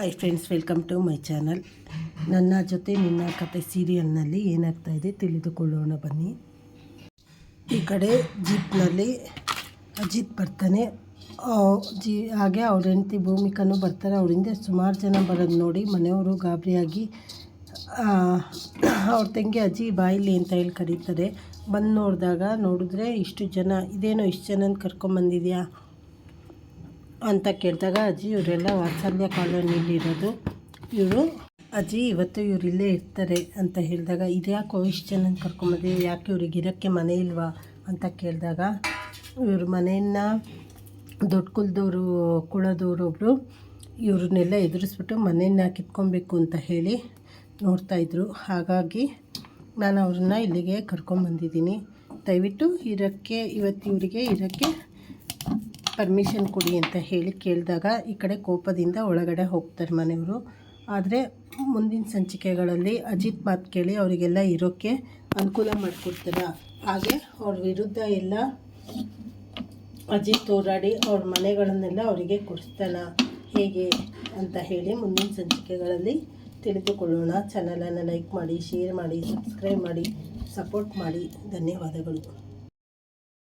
Hi friends welcome to my channel ನನ್ನ ಜೊತೆ ನಿನ್ನ ಕತೆ ಸೀರಿಯಲ್ನಲ್ಲಿ ಏನಾಗ್ತಾ ಇದೆ ತಿಳಿದುಕೊಳ್ಳೋಣ ಬನ್ನಿ. ಈ ಕಡೆ ಜೀಪ್ನಲ್ಲಿ ಅಜಿತ್ ಬರ್ತಾನೆ. ಜಿ, ಹಾಗೆ ಅವ್ರ ಹೆಂಡತಿ ಭೂಮಿಕನೂ ಬರ್ತಾರೆ. ಅವರಿಂದ ಸುಮಾರು ಜನ ಬರೋದು ನೋಡಿ ಮನೆಯವರು ಗಾಬರಿಯಾಗಿ ಅವ್ರ ತಂಗಿ ಅಜ್ಜಿ ಬಾಯಿಲಿ ಅಂತ ಹೇಳಿ ಕರೀತಾರೆ ಬಂದು ನೋಡಿದಾಗ ನೋಡಿದ್ರೆ ಇಷ್ಟು ಜನ, ಇದೇನೋ ಇಷ್ಟು ಜನನ ಕರ್ಕೊಂಬಂದಿದ್ಯಾ? ಅಂತ ಕೇಳಿದಾಗ ಅಜ್ಜಿ, ಇವರೆಲ್ಲ ವಾತ್ಸಲ್ಯ ಕಾಲೋನಿಯಲ್ಲಿ ಇರೋದು. ಇವರು, ಅಜ್ಜಿ, ಇವತ್ತು ಇವ್ರು ಇಲ್ಲೇ ಇರ್ತಾರೆ ಅಂತ ಹೇಳಿದಾಗ, ಇದ್ಯಾಕೋ ಇಷ್ಟು ಜನ ಕರ್ಕೊಂಬಂದಿದ್ದೀವಿ ಯಾಕೆ ಇವ್ರಿಗೆ ಇರೋಕ್ಕೆ ಮನೆ ಇಲ್ವಾ? ಅಂತ ಕೇಳಿದಾಗ, ಇವ್ರ ಮನೆಯನ್ನು ದೊಡ್ಡ ಕುಲದವರು ಒಬ್ಬರು ಇವ್ರನ್ನೆಲ್ಲ ಎದುರಿಸ್ಬಿಟ್ಟು ಮನೆಯನ್ನು ಕಿತ್ಕೊಬೇಕು ಅಂತ ಹೇಳಿ ನೋಡ್ತಾಯಿದ್ರು ಹಾಗಾಗಿ ನಾನು ಅವ್ರನ್ನ ಇಲ್ಲಿಗೆ ಕರ್ಕೊಂಬಂದಿದ್ದೀನಿ. ದಯವಿಟ್ಟು ಇರೋಕ್ಕೆ, ಇವತ್ತು ಇವರಿಗೆ ಇರೋಕ್ಕೆ ಪರ್ಮಿಷನ್ ಕೊಡಿ ಅಂತ ಹೇಳಿ ಕೇಳಿದಾಗ ಈ ಕಡೆ ಕೋಪದಿಂದ ಒಳಗಡೆ ಹೋಗ್ತಾರೆ ಮನೆಯವರು. ಆದರೆ ಮುಂದಿನ ಸಂಚಿಕೆಗಳಲ್ಲಿ ಅಜಿತ್ ಮಾತು ಕೇಳಿ ಅವರಿಗೆಲ್ಲ ಇರೋಕ್ಕೆ ಅನುಕೂಲ ಮಾಡಿಕೊಡ್ತಾರೆ. ಹಾಗೆ ಅವ್ರ ವಿರುದ್ಧ ಎಲ್ಲ ಅಜಿತ್ ಹೋರಾಡಿ ಅವ್ರ ಮನೆಗಳನ್ನೆಲ್ಲ ಅವರಿಗೆ ಕೊಡಿಸ್ತಾನ. ಹೇಗೆ ಅಂತ ಹೇಳಿ ಮುಂದಿನ ಸಂಚಿಕೆಗಳಲ್ಲಿ ತಿಳಿದುಕೊಳ್ಳೋಣ. ಚಾನಲನ್ನು ಲೈಕ್ ಮಾಡಿ ಶೇರ್ ಮಾಡಿ ಸಬ್ಸ್ಕ್ರೈಬ್ ಮಾಡಿ ಸಪೋರ್ಟ್ ಮಾಡಿ. ಧನ್ಯವಾದಗಳು.